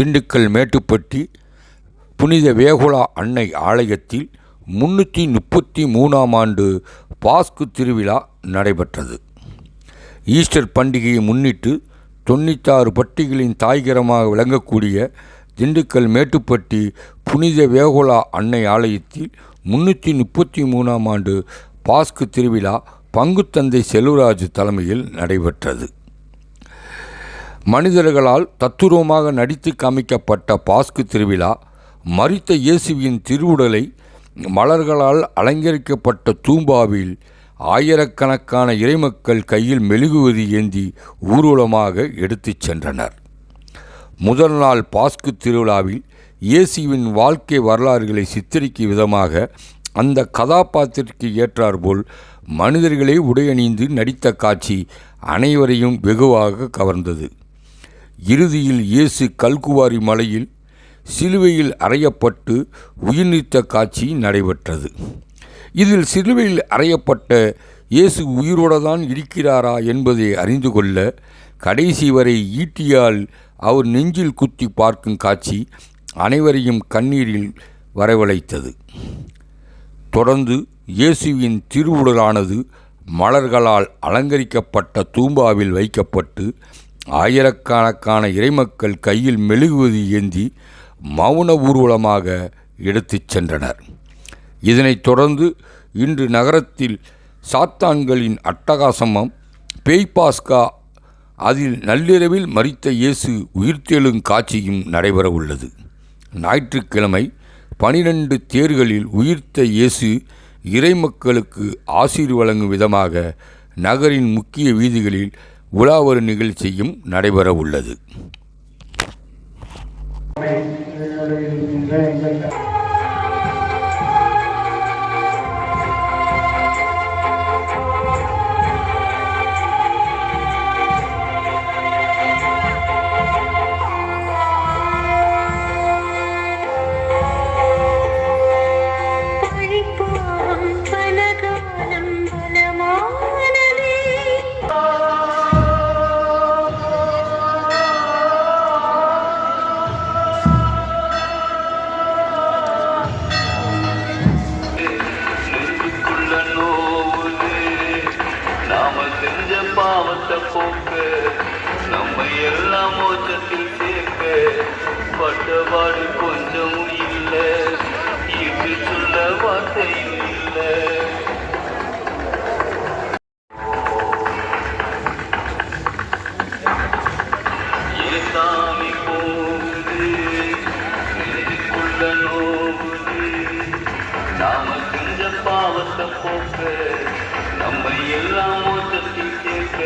திண்டுக்கல் மேட்டுப்பட்டி புனித வேகுலா அன்னை ஆலயத்தில் முன்னூற்றி முப்பத்தி மூணாம் ஆண்டு பாஸ்கு திருவிழா நடைபெற்றது. ஈஸ்டர் பண்டிகையை முன்னிட்டு தொண்ணூத்தாறு பட்டிகளின் தாய்கரமாக விளங்கக்கூடிய திண்டுக்கல் மேட்டுப்பட்டி புனித வேகுலா அன்னை ஆலயத்தில் முன்னூற்றி முப்பத்தி மூணாம் ஆண்டு பாஸ்கு திருவிழா பங்குத்தந்தை செல்வராஜ் தலைமையில் நடைபெற்றது. மனிதர்களால் தத்துரூபமாக நடித்து காமிக்கப்பட்ட பாஸ்கு திருவிழா மறித்த இயேசுவின் திருவுடலை மலர்களால் அலங்கரிக்கப்பட்ட தூம்பாவில் ஆயிரக்கணக்கான இறைமக்கள் கையில் மெழுகுவதி ஏந்தி ஊர்வலமாக எடுத்துச் சென்றனர். முதல் நாள் பாஸ்கு திருவிழாவில் இயேசுவின் வாழ்க்கை வரலாறுகளை சித்தரிக்கும் விதமாக அந்த கதாபாத்திரத்திற்கு ஏற்றாற்போல் மனிதர்களே உடையணிந்து நடித்த காட்சி அனைவரையும் வெகுவாக கவர்ந்தது. இறுதியில் இயேசு கல்குவாரி மலையில் சிலுவையில் அறையப்பட்டு உயிர்நீத்த காட்சி நடைபெற்றது. இதில் சிலுவையில் அறையப்பட்ட இயேசு உயிரோடு தான் இருக்கிறாரா என்பதை அறிந்து கொள்ள கடைசி வரை ஈட்டியால் அவர் நெஞ்சில் குத்தி பார்க்கும் காட்சி அனைவரையும் கண்ணீரில் வரவழைத்தது. தொடர்ந்து இயேசுவின் திருவுடலானது மலர்களால் அலங்கரிக்கப்பட்ட தூம்பாவில் வைக்கப்பட்டு ஆயிரக்கணக்கான இறைமக்கள் கையில் மெழுகுவதி ஏந்தி மௌன ஊர்வலமாக எடுத்துச் சென்றனர். இதனைத் தொடர்ந்து இன்று நகரத்தில் சாத்தான்களின் அட்டகாசமம் பேய்பாஸ்கா அதில் நள்ளிரவில் மறித்த இயேசு உயிர்த்தெழும் காட்சியும் நடைபெறவுள்ளது. ஞாயிற்றுக்கிழமை பனிரெண்டு தேர்களில் உயிர்த்த இயேசு இறைமக்களுக்கு ஆசீர் வழங்கும் விதமாக நகரின் முக்கிய வீதிகளில் உலா ஒரு நிகழ்ச்சியும் நடைபெற உள்ளது போட்ட போக்கு நம்ம எல்லாம் மோச்சத்தில் சேர்க்க பட்டபாடு கொஞ்சம் இல்லை இது சொல்ல வார்த்தையும் இல்லை. ஏசாமி போகுது நெஞ்சுக்குள்ள நோவுது. நாம செஞ்ச பாவத்தை போக்க நம்ம எல்லாம் மோசத்தில் சேர்க்க.